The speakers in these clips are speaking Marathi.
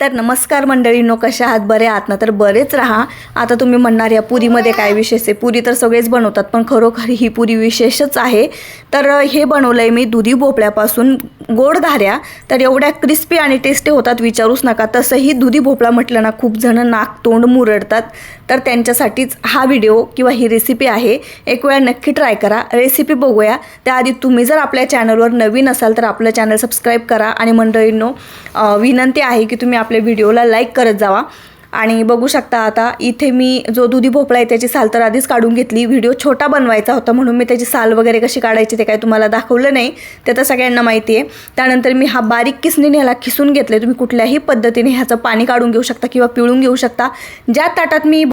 तर नमस्कार मंडळींनो कशा आहात? बरे आहात ना? तर बरेच राहा. आता तुम्ही म्हणणार या पुरीमध्ये काय विशेष आहे? पुरी तर सगळेच बनवतात पण खरोखर ही पुरी विशेषच आहे. तर हे बनवलं आहे मी दुधी भोपळ्यापासून गोड घाऱ्या तर एवढ्या क्रिस्पी आणि टेस्टी होतात विचारूच नका. तसंही दुधी भोपळा म्हटलं ना खूप जणं नाक तोंड मुरडतात. तर त्यांच्यासाठीच हा व्हिडिओ किंवा ही रेसिपी आहे. एक वेळा नक्की ट्राय करा. रेसिपी बघूया. त्याआधी तुम्ही जर आपल्या चॅनलवर नवीन असाल तर आपलं चॅनल सबस्क्राईब करा. आणि मंडळींनो विनंती आहे की तुम्ही आप आपल्या व्हिडिओला लाईक करत जावा. आणि बघू शकता आता इथे मी जो दुधी भोपळा आहे त्याची साल तर आधीच काढून घेतली. व्हिडिओ छोटा बनवायचा होता म्हणून मी त्याची साल वगैरे कशी काढायची ते काय तुम्हाला दाखवलं नाही. ते तर सगळ्यांना माहिती आहे. त्यानंतर मी हा बारीक किसनीने ह्याला खिसून घेतले तुम्ही कुठल्याही पद्धतीने ह्याचं पाणी काढून घेऊ शकता किंवा पिळून घेऊ शकता. ज्या ताटात मी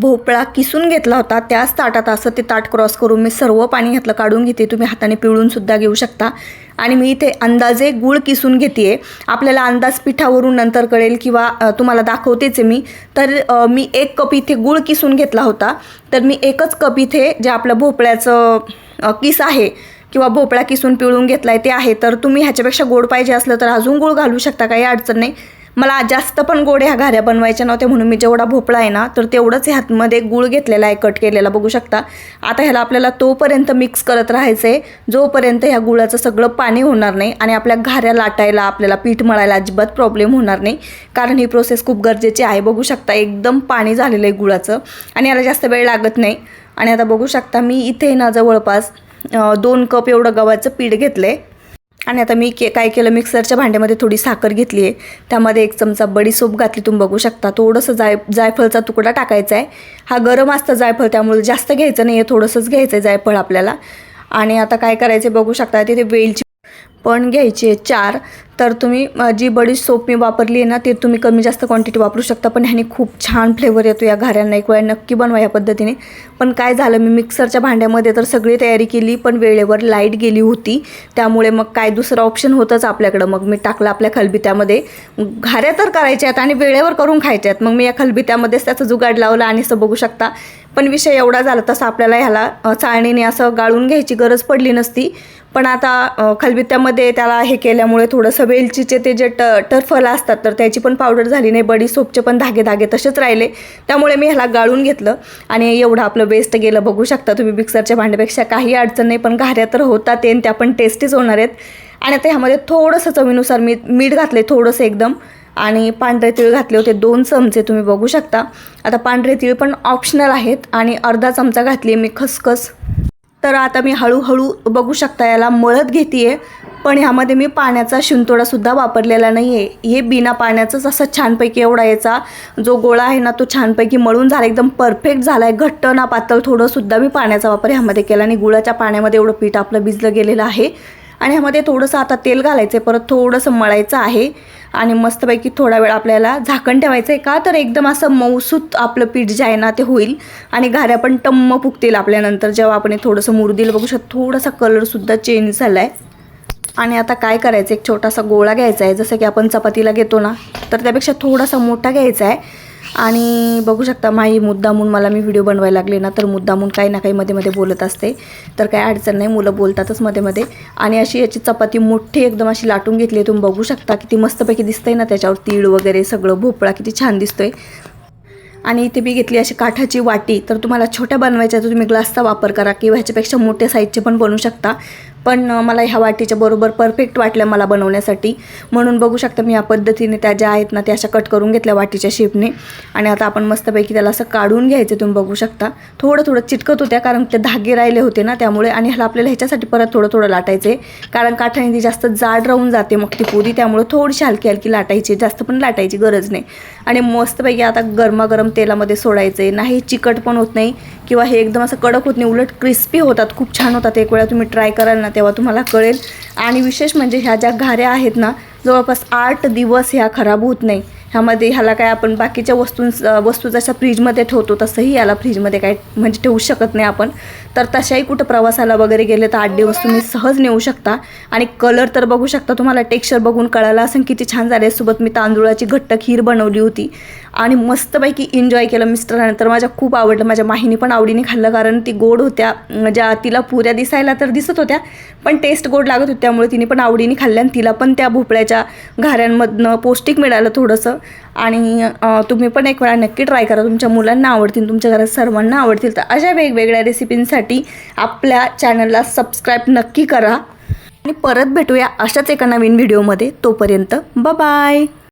भोपळा किसून घेतला होता. त्याच ताटात असं ते ताट क्रॉस करून मी सर्व पाणी घातलं काढून घेते. तुम्ही हाताने पिळून सुद्धा घेऊ शकता. आणि मी इथे अंदाजे गूळ किसून घेते आपल्याला अंदाज पिठावरून नंतर कळेल किंवा तुम्हाला दाखवतेच आहे मी. तर मी एक कप इथे गूळ किसून घेतला होता. तर मी एकच कप इथे जे आपलं भोपळ्याचं किस आहे किंवा भोपळा किसून पिळून घेतला आहे ते आहे. तर तुम्ही ह्याच्यापेक्षा गोड पाहिजे असलं तर अजून गूळ घालू शकता. काही अडचण नाही. मला जास्त पण गोड ह्या घाऱ्या बनवायच्या नव्हत्या म्हणून मी जेवढा भोपळा आहे ना तर तेवढंच ह्यातमध्ये गुळ घेतलेला आहे कट केलेला. बघू शकता. आता ह्याला आपल्याला तोपर्यंत मिक्स करत राहायचं आहे जोपर्यंत ह्या गुळाचं सगळं पाणी होणार नाही आणि आपल्या घाऱ्या लाटायला आपल्याला पीठ मळायला अजिबात प्रॉब्लेम होणार नाही. कारण ही प्रोसेस खूप गरजेची आहे. बघू शकता एकदम पाणी झालेलं आहे गुळाचं. आणि याला जास्त वेळ लागत नाही. आणि आता बघू शकता मी इथे ना जवळपास दोन कप एवढं गव्हाचं पीठ घेतलं आहे आणि आता मी के काय केलं मिक्सरच्या भांड्यामध्ये थोडी साखर घेतली आहे. त्यामध्ये एक चमचा बडीसोप घातली तुम्ही बघू शकता. थोडंसं जाय जायफळचा तुकडा टाकायचा आहे हा गरम असतं जायफळ त्यामुळे जास्त घ्यायचं नाही आहे थोडंसंच घ्यायचं आहे जायफळ आपल्याला. आणि आता काय करायचं बघू शकता. तिथे वेलची पण घ्यायची आहे चार तर तुम्ही जी बडी सोप मी वापरली आहे ना ते तुम्ही कमी जास्त क्वांटिटी वापरू शकता. पण ह्याने खूप छान फ्लेवर येतो या घाऱ्यांना. एक वेळा नक्की बनवा या पद्धतीने. पण काय झालं मी मिक्सरच्या भांड्यामध्ये तर सगळी तयारी केली पण वेळेवर लाइट गेली होती. त्यामुळे मग काय दुसरं ऑप्शन होतंच आपल्याकडं. मग मी टाकलं आपल्या खलबित्यामध्ये. घाऱ्या तर करायच्या आहेत आणि वेळेवर करून खायच्या आहेत. मग मी या खलबित्यामध्येच त्याचं जुगाड लावलं आणि असं बघू शकता. पण विषय एवढा झाला तसं आपल्याला ह्याला चाळणीने असं गाळून घ्यायची गरज पडली नसती. पण आता खलबित्त्यामध्ये त्याला हे केल्यामुळे थोडंसं वेलचीचे ते जे ट टरफल असतात तर त्याची पण पावडर झाली नाही बडी सोपचे पण धागे धागे तसेच राहिले. त्यामुळे मी ह्याला गाळून घेतलं आणि एवढं आपलं वेस्ट गेलं. बघू शकता तुम्ही मिक्सरच्या भांड्यापेक्षा काही अडचण नाही पण घाऱ्या तर होतात ते त्या पण टेस्टीच होणार आहेत. आणि आता ह्यामध्ये थोडंसं चवीनुसार मी मीठ घातले थोडंसं एकदम आणि पांढरे तीळ घातले होते दोन चमचे तुम्ही बघू शकता. आता पांढरे तीळ पण ऑप्शनल आहेत आणि अर्धा चमचा घातली मी खसखस. तर आता मी हळूहळू बघू शकता याला मळत घेते पण ह्यामध्ये मी पाण्याचा शिंतोडासुद्धा वापरलेला नाही आहे हे बिना पाण्याचंच असं छानपैकी एवढा याचा जो गोळा आहे ना तो छानपैकी मळून झाला एकदम परफेक्ट झाला आहे घट्ट ना पातळ थोडंसुद्धा मी पाण्याचा वापर ह्यामध्ये केला आणि गुळाच्या पाण्यामध्ये एवढं पीठ आपलं भिजलं गेलेलं आहे. आणि ह्यामध्ये थोडंसं आता तेल घालायचं आहे परत थोडंसं मळायचं आहे. आणि मस्तपैकी थोडा वेळ आपल्याला झाकण ठेवायचं आहे का? तर एकदम असं मऊसूत आपलं पीठ जे आहे ना ते होईल. आणि घाऱ्या पण टम्म फुगतील आपल्यानंतर जेव्हा आपण हे थोडंसं मुरदील बघू शकतो थोडासा कलरसुद्धा चेंज झाला आहे आणि आता काय करायचं? एक छोटासा गोळा घ्यायचा आहे. जसं की आपण चपातीला घेतो ना तर त्यापेक्षा थोडासा मोठा घ्यायचा आहे. आणि बघू शकता माई मुद्दामून मला मी व्हिडिओ बनवायला लागले ना तर मुद्दामून काही ना काही मध्ये मध्ये बोलत असते. तर काही अडचण नाही मुलं बोलतातच मध्ये मध्ये. आणि अशी याची चपाती मोठी एकदम अशी लाटून घेतली आहे तुम्ही बघू शकता किती मस्तपैकी दिसतंय ना त्याच्यावर तीळ वगैरे सगळं भोपळा किती छान दिसतोय. आणि इथे मी घेतली अशी काठाची वाटी तर तुम्हाला छोट्या बनवायच्या तर तुम्ही ग्लासचा वापर करा किंवा ह्याच्यापेक्षा मोठ्या साईजचे पण बनवू शकता. पण मला ह्या वाटीच्या बरोबर परफेक्ट वाटल्या मला बनवण्यासाठी. म्हणून बघू शकता मी या पद्धतीने त्या ज्या आहेत ना त्या अशा कट करून घेतल्या वाटीच्या शेपने आणि आता आपण मस्तपैकी त्याला असं काढून घ्यायचं तुम्ही बघू शकता. थोडं थोडं चिटकत होत्या कारण ते धागे राहिले होते ना त्यामुळे. आणि ह्याला आपल्याला ह्याच्यासाठी परत थोडं थोडं लाटायचं आहे कारण काठाने ती जास्त जाड राहून जाते मग ती पुरी त्यामुळे थोडीशी हलकी हलकी लाटायची. जास्त पण लाटायची गरज नाही. आणि मस्तपैकी आता गरमागरम तेलामध्ये सोडायचं आहे नाही चिकट पण होत नाही. किंवा हे एकदम असं कडक होत नाही उलट क्रिस्पी होतात खूप छान होतात. एक वेळा तुम्ही ट्राय कराल ना तेव्हा तुम्हाला कळेल. आणि विशेष म्हणजे ह्या ज्या घाऱ्या आहेत ना जवळपास आठ दिवस ह्या खराब होत नाही. ह्यामध्ये ह्याला काय आपण बाकीच्या वस्तू वस्तू जशा फ्रीजमध्ये ठेवतो तसंही याला फ्रीजमध्ये काय म्हणजे ठेवू शकत नाही आपण. तर तशाही कुठं प्रवासाला वगैरे गेले तर आठ दिवस तुम्ही सहज नेऊ शकता. आणि कलर तर बघू शकता तुम्हाला टेक्स्चर बघून कळालं असेल किती छान झाले सोबत मी तांदूळाची घट्ट खीर बनवली होती. आणि मस्तपैकी एन्जॉय केलं मिस्टरांनी तर माझ्या खूप आवडलं. माझ्या माहिनी पण आवडीने खाल्लं कारण ती गोड होत्या. ज्या तिला पुऱ्या दिसायला तर दिसत होत्या पण टेस्ट गोड लागत होती त्यामुळे तिने पण आवडीने खाल्ल्या आणि तिला पण त्या भोपळ्याच्या घाऱ्यांमधनं पौष्टिक मिळालं थोडंसं. आणि तुम्ही पण एक वेळा नक्की ट्राय करा. तुमच्या मुलांना आवडतील तुमच्या घरात सर्वांना आवडतील. तर अशा वेगवेगळ्या रेसिपींसाठी आपल्या चॅनलला सबस्क्राईब नक्की करा. आणि परत भेटूया अशाच एका नवीन व्हिडिओमध्ये तोपर्यंत बाय